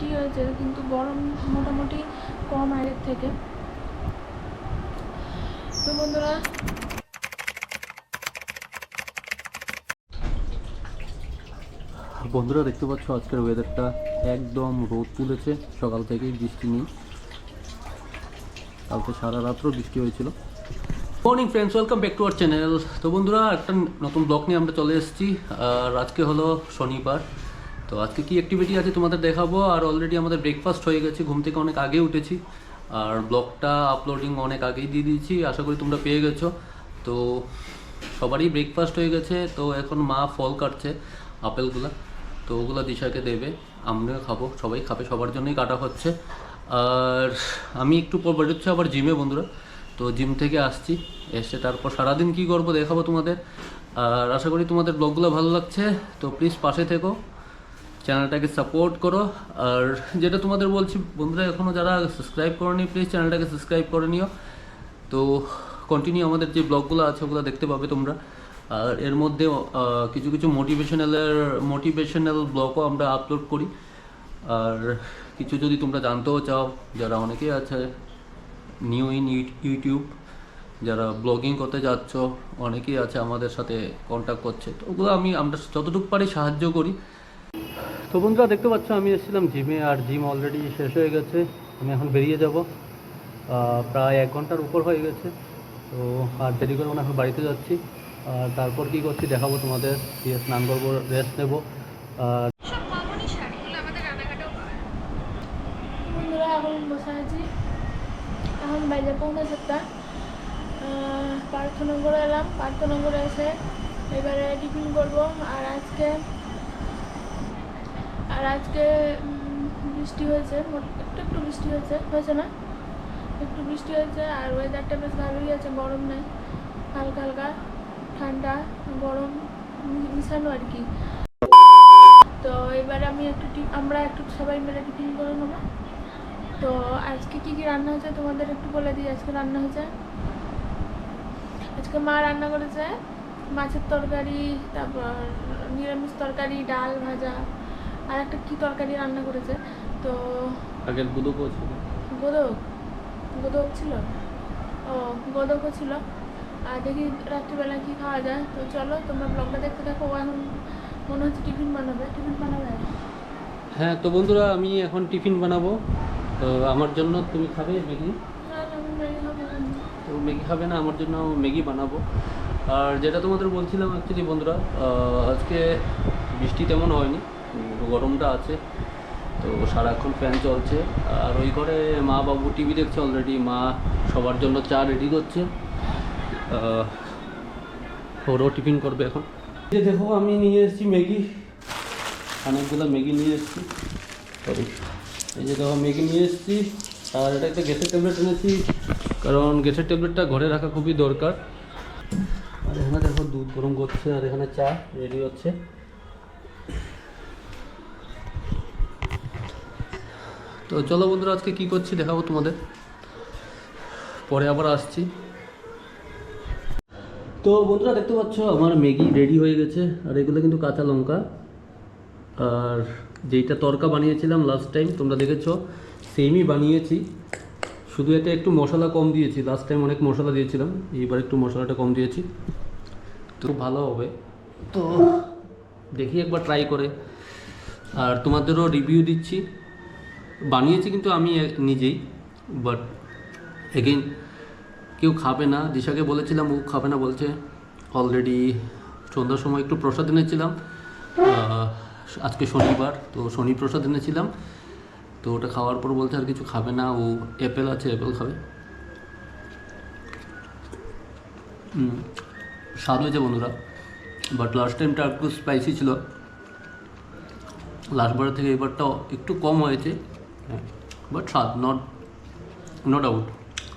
বৃষ্টি হয়েছে, কিন্তু গরম মোটামুটি কম আগের থেকে। তো বন্ধুরা বন্ধুরা, দেখতে পাচ্ছ আজকের ওয়েদারটা একদম রোদ তুলেছে, সকাল থেকেই বৃষ্টি নেই। কালকে সারা রাত্র বৃষ্টি হয়েছিল। Morning friends welcome back to our channel তো বন্ধুরা, একটা নতুন ব্লগ নিয়ে আমরা চলে এসেছি। আর আজকে হলো শনিবার। তো আজকে কি অ্যাক্টিভিটি আছে তোমাদের দেখাবো? আর অলরেডি আমাদের ব্রেকফাস্ট হয়ে গেছে, ঘুম থেকে অনেক আগে উঠেছি। আর ব্লগটা আপলোডিং অনেক আগেই দিয়ে দিয়েছি, আশা করি তোমরা পেয়ে গেছো। তো সবারই ব্রেকফাস্ট হয়ে গেছে, তো এখন মা ফল কাটছে, আপেলগুলা। তো ওগুলো দিশাকে দেবে, আমিও খাব, সবাই খাবে, সবার জন্যই কাটা হচ্ছে। আর আমি একটু পর বেরোচ্ছি আবার জিমে বন্ধুরা। তো জিম থেকে আসছি, এসে তারপর সারাদিন কি করব দেখাবো তোমাদের। আর আশা করি তোমাদের ব্লগগুলো ভালো লাগছে, তো প্লিজ পাশে থেকো। চ্যানেলটাকে সাপোর্ট করো। আর যেটা তোমাদের বলছি, বন্ধুরা এখনও যারা সাবস্ক্রাইব করনি প্লিজ চ্যানেলটাকে সাবস্ক্রাইব করে নিও। তো কন্টিনিউ আমাদের যে ব্লগগুলো আছে, ওগুলো দেখতে পাবে তোমরা। আর এর মধ্যে কিছু কিছু মোটিভেশনালের মোটিভেশনাল ব্লগও আমরা আপলোড করি। আর কিছু যদি তোমরা জানতেও চাও, যারা অনেকেই আছে নিউ ইন ইউটিউব যারা ব্লগিং করতে যাচ্ছ, অনেকেই আছে আমাদের সাথে কন্ট্যাক্ট করছে, তো ওগুলো আমি আমরা যতটুকু পারি সাহায্য করি। তো বন্ধুরা দেখতে পাচ্ছ আমি এসেছিলাম জিমে আর জিম অলরেডি শেষ হয়ে গেছে। আমি এখন বেরিয়ে যাব। প্রায় এক ঘণ্টার উপর হয়ে গেছে। তো আর দেরি করব না এখন বাড়িতে যাচ্ছি। আর তারপর কি করছি দেখাবো তোমাদের। দিয়ে স্নান করব রেস্ট নেব। আর এখন বসে আছি। এখন বাইরে পৌনে সাতটা প্রার্থনা করে এলাম। প্রার্থনা করে এসে এবারে টিফিন করব। আর আজকে আর আজকে বৃষ্টি হয়েছে একটু একটু বৃষ্টি হয়েছে হয়েছে না? একটু বৃষ্টি হয়েছে আর ওয়েদারটা বেশ ভালোই আছে, গরম নেই, হালকা হালকা, ঠান্ডা, গরম, মিশানো আর কি। তো এবারে আমি একটু আমরা একটু সবাই মিলে টিফিন করে নেব। তো আজকে কি কি রান্না হয়েছে তোমাদের একটু বলে দিই, আজকে রান্না হয়েছে? আজকে মা রান্না করেছে মাছের তরকারি, তারপর নিরামিষ তরকারি, ডাল ভাজা। আর একটা কি তরকারি রান্না করেছে? তো আগের বুধকও ছিল। গোদক? গোদক ছিল? ও গোদকও ছিল। আর দেখি রাত্রিবেলা কি খাওয়া যায়। তো চলো তোমরা ব্লগটা দেখতে থাকো। ও এখন মনে হচ্ছে টিফিন বানাবে। টিফিন বানাবে? হ্যাঁ তো বন্ধুরা আমি এখন টিফিন বানাবো। তো আমার জন্য তুমি খাবে ম্যাগি। তো ম্যাগি খাবে না আমার জন্য ম্যাগি বানাবো। আর যেটা তোমাদের বলছিলাম অ্যাকচুয়ালি বন্ধুরা আজকে বৃষ্টি তেমন হয়নি। গরমটা আছে, তো সারাক্ষণ ফ্যান চলছে। আর ওই ঘরে মা বাবু টিভি দেখছে অলরেডি মা সবার জন্য চা রেডি করছে। ওরও টিফিন করবে এখন। যে দেখো, আমি নিয়ে এসেছি ম্যাগি। অনেকগুলো ম্যাগি নিয়ে এসেছি। সরি এই যে দেখো, ম্যাগি নিয়ে এসেছি। আর এটা একটা গ্যাসের ট্যাবলেট এনেছি, কারণ গ্যাসের ট্যাবলেটটা ঘরে রাখা খুবই দরকার। আর এখানে দেখো, দুধ গরম করছে, আর এখানে চা রেডি হচ্ছে। তো চলো বন্ধুরা, আজকে কি করছি দেখাবো তোমাদের। পরে আবার আসছি। তো বন্ধুরা, দেখতে পাচ্ছ, আমার ম্যাগি রেডি হয়ে গেছে। আর এগুলো কিন্তু কাঁচা লঙ্কা। আর যেইটা তরকা বানিয়েছিলাম লাস্ট টাইম তোমরা দেখেছ সেমই বানিয়েছি। শুধু এতে একটু মশলা কম দিয়েছি। লাস্ট টাইম অনেক মশলা দিয়েছিলাম, এইবার একটু মশলাটা কম দিয়েছি। তো ভালো হবে। তো দেখি একবার ট্রাই করে। আর তোমাদেরও রিভিউ দিচ্ছি। বানিয়েছি কিন্তু আমি নিজেই বাট এগেইন কেউ খাবে না। দিশাকে বলেছিলাম, ও খাবে না বলছে। অলরেডি সন্ধ্যার সময় একটু প্রসাদ এনেছিলাম। আজকে শনিবার, তো শনি প্রসাদ এনেছিলাম। তো ওটা খাওয়ার পর বলছে আর কিছু খাবে না। ও অ্যাপেল আছে অ্যাপেল খাবে। স্বাদ হয়েছে বন্ধুরা। বাট লাস্ট টাইমটা একটু স্পাইসি ছিল। লাস্টবারের থেকে এবারটা একটু কম হয়েছে। বাট স্বাদ নট নো ডাউট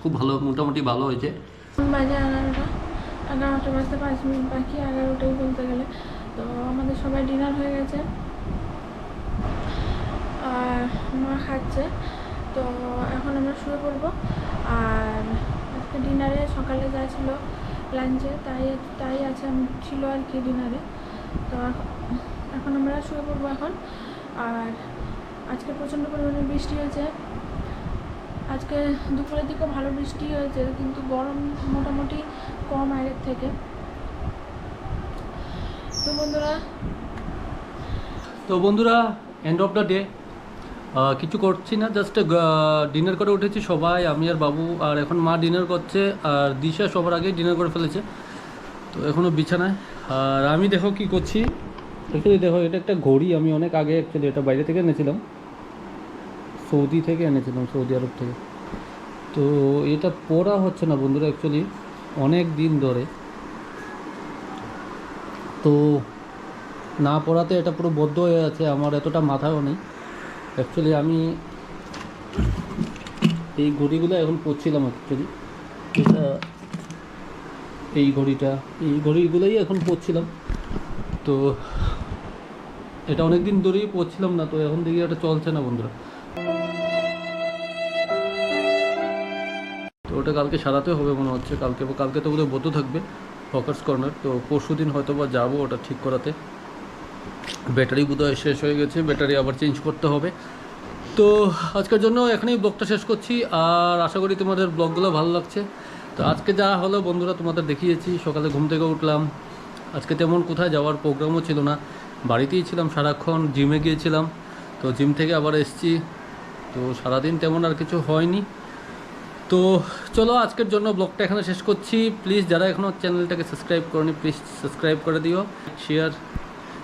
খুব ভালো, মোটামুটি ভালো হয়েছে। বাজে এগারোটা এগারোটা বাজতে পাঁচ মিনিট বাকি, এগারোটাই বলতে গেলে। তো আমাদের সবাই ডিনার হয়ে গেছে। আর মা খাচ্ছে। তো এখন আমরা শুয়ে পড়ব। আর আজকে ডিনারে সকালে যা ছিল লাঞ্চে, তাই তাই আছে, ছিল আর কি ডিনারে। তো এখ- এখন আমরা শুয়ে পড়ব এখন। আর আজকে প্রচণ্ড পরিমাণে বৃষ্টি হয়েছে। আজকে দুপুরের দিকেও ভালো বৃষ্টি হয়েছে, কিন্তু গরম মোটামুটি কম আগের থেকে। তো বন্ধুরা তো বন্ধুরা এন্ড অফ দ্য ডে কিছু করছি না জাস্ট ডিনার করে উঠেছি সবাই, আমি আর বাবু, আর এখন মা ডিনার করছে, আর দিশা সবার আগে ডিনার করে ফেলেছে। তো এখনও বিছানায়। আর আমি দেখো কি করছি অ্যাকচুয়ালি দেখো, এটা একটা ঘড়ি, আমি অনেক আগে অ্যাকচুয়ালি এটা বাইরে থেকে এনেছিলাম। সৌদি থেকে এনেছিলাম, সৌদি আরব থেকে। তো এটা পড়া হচ্ছে না বন্ধুরা অ্যাকচুয়ালি অনেক দিন ধরে। তো না পড়াতে এটা পুরো বদ্ধ হয়ে আছে, আমার এতটা মাথাও নেই। অ্যাকচুয়ালি আমি এই ঘড়িগুলো এখন পরছিলাম অ্যাকচুয়ালি এটা, এই ঘড়িটা, এই ঘড়িগুলোই এখন পরছিলাম। তো এটা অনেক দিন ধরেই পরছিলাম না, তো এখন দেখি এটা চলছে না বন্ধুরা। তো ওটা কালকে সারাতে হবে মনে হচ্ছে। কালকে কালকে তো বোধহয় বদ্ধ থাকবে ফকার্স কর্নার তো পরশু দিন হয়তো বা যাব ওটা ঠিক করাতে। ব্যাটারি বোধহয় শেষ হয়ে গেছে, ব্যাটারি আবার চেঞ্জ করতে হবে। তো আজকের জন্য এখানেই ব্লগটা শেষ করছি। আর আশা করি তোমাদের ব্লগগুলো ভালো লাগছে। তো আজকে যা হলো বন্ধুরা তোমাদের দেখিয়েছি, সকালে ঘুম থেকে উঠলাম। আজকে তেমন কোথায় যাওয়ার প্রোগ্রামও ছিল না। বাড়িতেই ছিলাম সারাক্ষণ জিমে গিয়েছিলাম। তো জিম থেকে আবার এসছি। তো সারাদিন তেমন আর কিছু হয়নি। তো চলো আজকের জন্য ব্লগটা এখানে শেষ করছি। প্লিজ যারা এখনও চ্যানেলটাকে সাবস্ক্রাইব করনি প্লিজ সাবস্ক্রাইব করে দিও। Share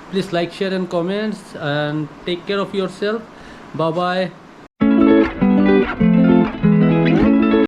please like share and comments and take care of yourself Babai